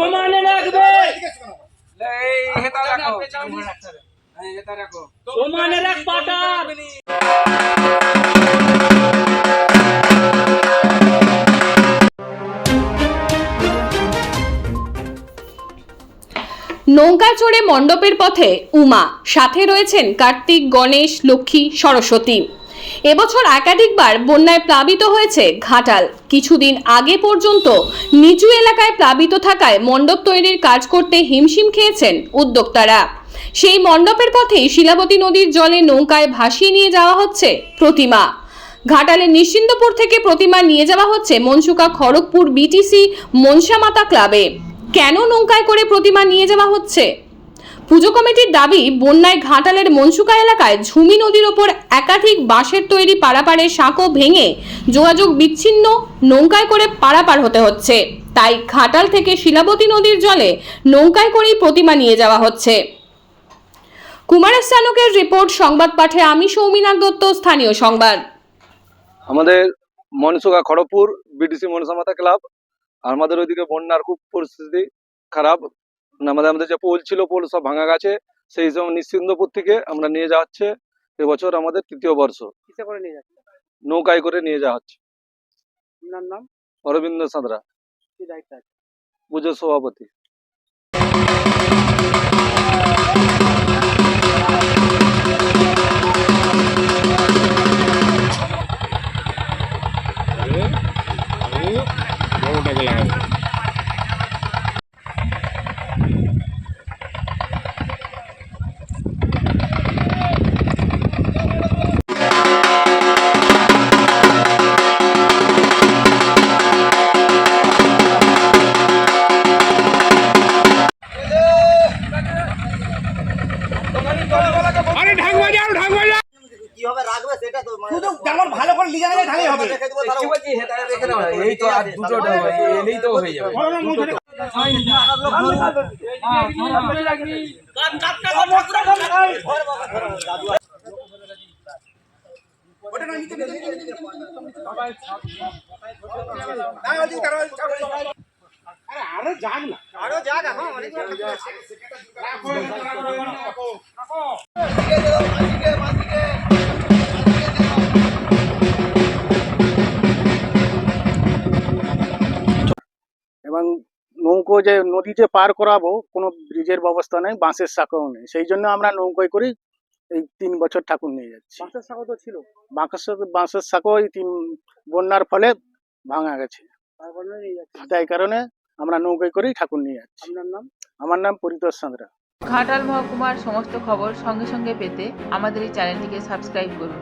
সমানে রাখবে। সমানে রাখ পাটা। নৌকায় চড়ে মণ্ডপের পথে উমা, সাথে রয়েছেন কার্তিক, গণেশ, লক্ষ্মী, সরস্বতী। এবছর একাধিকবার বন্যায় প্লাবিত হয়েছে ঘাটাল। কিছুদিন আগে পর্যন্ত নিচু এলাকায় প্লাবিত থাকায় মণ্ডপ তৈরির কাজ করতে হিমশিম খেয়েছেন উদ্যোক্তারা। সেই মণ্ডপের পথেই শিলাবতী নদীর জলে নৌকায় ভাসিয়ে নিয়ে যাওয়া হচ্ছে প্রতিমা। ঘাটালের নিশ্চিন্দপুর থেকে প্রতিমা নিয়ে যাওয়া হচ্ছে মনসুকা খড়গপুর বিটিসি মনসামাতা ক্লাবে। কেন নৌকায় করে প্রতিমা নিয়ে যাওয়া হচ্ছে? পুজো কমিটির দাবি, বন্যায় ঘাটালের মনসুকা এলাকায় ঝুমি নদীর ওপর একাধিক বাঁশের তৈরি পারাপারের সাঁকো ভেঙে যোগাযোগ বিচ্ছিন্ন নৌকায় করে পারাপার হতে হচ্ছে। তাই ঘাটাল থেকে শিলাবতী নদীর জলে নৌকায় করেই প্রতিমা নিয়ে যাওয়া হচ্ছে। কুমারের স্থানকের রিপোর্ট, সংবাদ পাঠে আমি সৌমিনাথ দত্ত, স্থানীয় সংবাদ। আমাদের মনসুকা খড়গপুর, বিডিসি মনসামাতা ক্লাব আমাদের ওইদিকে বন্যার খুব পরিস্থিতি খারাপ। আমাদের আমাদের যে পোল ছিল পোল সব ভাঙা গেছে সেই সময় নিশ্চিন্দপুর থেকে আমরা নিয়ে যাওয়া হচ্ছে এবছর আমাদের তৃতীয় বর্ষ। কিসে করে নিয়ে যাচ্ছে নৌকায় করে নিয়ে যাওয়া হচ্ছে। নাম? অরবিন্দ সাঁতরা। কি দায়িত্ব আছে পুজোর সভাপতি কীভাবে রাখবে সেটা তো মানে শুধু যেমন ভালো করে লিজা নেবে তাহলেই হবে। কি বলছি রেখে দাও এই তো আর দুটো এলেই তো হয়ে যাবে। আরও যাক না। আরও যাক এখন অনেক এবং নৌকো যে নদীতে পার করাবো কোনো ব্রিজের ব্যবস্থা নেই বাঁশের শাখাও নেই। সেই জন্য আমরা নৌকোয় করে এই তিন বছর ঠাকুর নিয়ে যাচ্ছি। বাঁশের শাখা তো ছিল। বাঁশের বাঁশের শাখাও এই তিন বন্যার ফলে ভাঙা গেছে। তাই কারণে আমরা নৌকোয় করেই ঠাকুর নিয়ে যাচ্ছি। আপনার নাম? আমার নাম পরিতোষ সাঁতরা ঘাটাল মহকুমার সমস্ত খবর সঙ্গে সঙ্গে পেতে আমাদের এই চ্যানেলটিকে সাবস্ক্রাইব করুন।